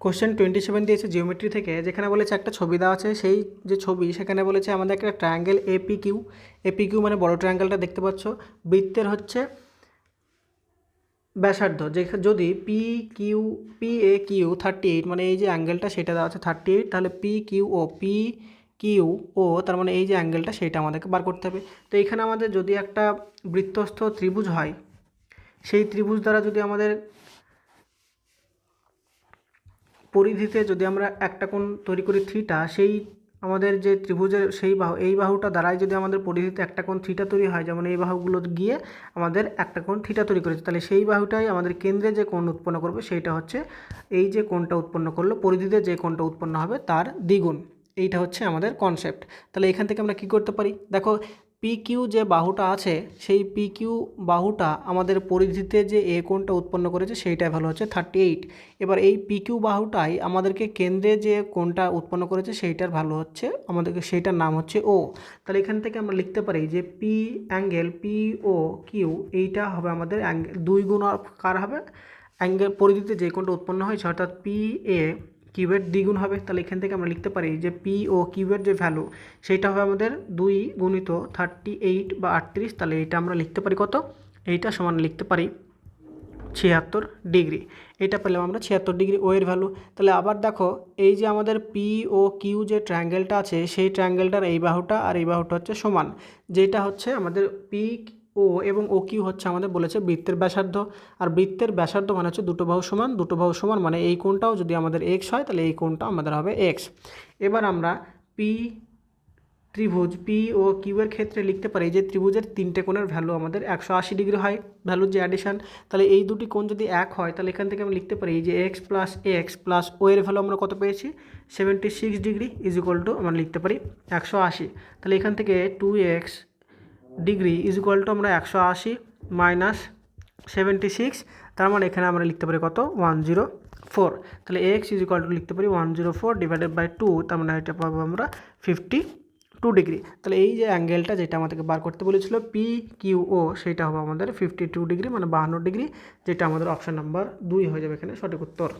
Question twenty seven দিয়েছে geometry থেকে, যেখানে বলেছে একটা ছবি দেওয়া আছে, সেই যে ছবি, সেখানে বলেছে আমাদের একটা triangle A P Q A P Q মানে বড় ট্রায়াঙ্গেলটা দেখতে পাচ্ছ, বৃত্তের হচ্ছে ব্যাসার্ধ, যে যদি P Q P A Q thirty eight মানে এই যে অ্যাঙ্গেলটা সেটা দেওয়া আছে থার্টি এইট তাহলে P Q O P Q O তার মানে এই যে অ্যাঙ্গেলটা সেটা আমাদেরকে বার করতে হবে। তো এখানে আমাদের যদি একটা বৃত্তস্থ ত্রিভুজ হয়, সেই ত্রিভুজ দ্বারা যদি আমাদের পরিধিতে যদি আমরা একটা কোণ তৈরি করি থিটা, সেই আমাদের যে ত্রিভুজের সেই বাহু, এই বাহুটা দ্বারাই যদি আমাদের পরিধিতে একটা কোণ থিটা তৈরি হয়, যেমন এই বাহুগুলো গিয়ে আমাদের একটা কোণ থিটা তৈরি করেছে, তাহলে সেই বাহুটাই আমাদের কেন্দ্রে যে কোণ উৎপন্ন করবে সেইটা হচ্ছে এই যে কোণটা উৎপন্ন করল, পরিধিতে যে কোণটা উৎপন্ন হবে তার দ্বিগুণ। এইটা হচ্ছে আমাদের কনসেপ্ট তাহলে এখান থেকে আমরা কি করতে পারি? দেখো পি কিউ যে বাহুটা আছে, সেই পিকিউ বাহুটা আমাদের পরিধিতে যে এ কোণটা উৎপন্ন করেছে, সেইটাই ভালো হচ্ছে থার্টি এইট এবার এই পিকিউ বাহুটাই আমাদেরকে কেন্দ্রে যে কোণটা উৎপন্ন করেছে, সেইটার ভালো হচ্ছে, আমাদেরকে সেইটার নাম হচ্ছে ও তাহলে এখান থেকে আমরা লিখতে পারি যে P angle P O Q এইটা হবে আমাদের অ্যাঙ্গেল দুই গুণ কার হবে? অ্যাঙ্গেল পরিধিতে যে কোণটা উৎপন্ন হয়েছে, অর্থাৎ পি এ কিউবের দ্বিগুণ হবে, তাহলে এখান থেকে আমরা লিখতে পারি যে পি ও কিউবের যে ভ্যালু সেইটা হবে আমাদের দুই গুণিত থার্টি এইট বা আটত্রিশ, তাহলে এইটা আমরা লিখতে পারি কত? এইটা সমান লিখতে পারি ছিয়াত্তর ডিগ্রি। এটা পেলাম আমরা ছিয়াত্তর ডিগ্রি ওয়ের ভ্যালু তাহলে আবার দেখো, এই যে আমাদের পি ও কিউ যে ট্রায়াঙ্গেলটা আছে, সেই ট্রায়াঙ্গেলটার এই বাহুটা আর এই বাহুটা হচ্ছে সমান। যেটা হচ্ছে আমাদের পি ও এবং ও কিউ হচ্ছে আমাদের বলেছে বৃত্তের ব্যাসার্ধ। আর বৃত্তের ব্যাসার্ধ মানে হচ্ছে দুটো বাহু সমান, দুটো বাহু সমান মানে এই কোণটাও যদি আমাদের এক্স হয় তাহলে এই কোণটা আমাদের হবে এক্স এবার আমরা পি ত্রিভুজ পি ও কিউয়ের ক্ষেত্রে লিখতে পারি যে ত্রিভুজের তিনটে কোণের ভ্যালু আমাদের একশো আশি ডিগ্রি হয় ভ্যালুর যে অ্যাডিশন তাহলে এই দুটি কোণ যদি এক হয় তাহলে এখান থেকে আমরা লিখতে পারি যে X plus X plus O এর ভ্যালু আমরা কত পেয়েছি? Seventy six degree is equal to আমরা লিখতে পারি একশো আশি। তাহলে এখান থেকে two X degree is equal to আমরা একশো আশি মাইনাস সেভেন্টি সিক্স তার মানে এখানে আমরা লিখতে পারি কত? ওয়ান জিরো ফোর তাহলে এক্স ইজ ইকুয়াল টু লিখতে পারি one zero four divided by two তার মানে এটা পাবো আমরা ফিফটি টু ডিগ্রি তাহলে এই যে অ্যাঙ্গেলটা যেটা আমাদেরকে বার করতে বলেছিল পি কিউ ও সেটা হবে আমাদের ফিফটি টু ডিগ্রি মানে বাহান্ন ডিগ্রি যেটা আমাদের অপশান নাম্বার দুই হয়ে যাবে এখানে সঠিক উত্তর।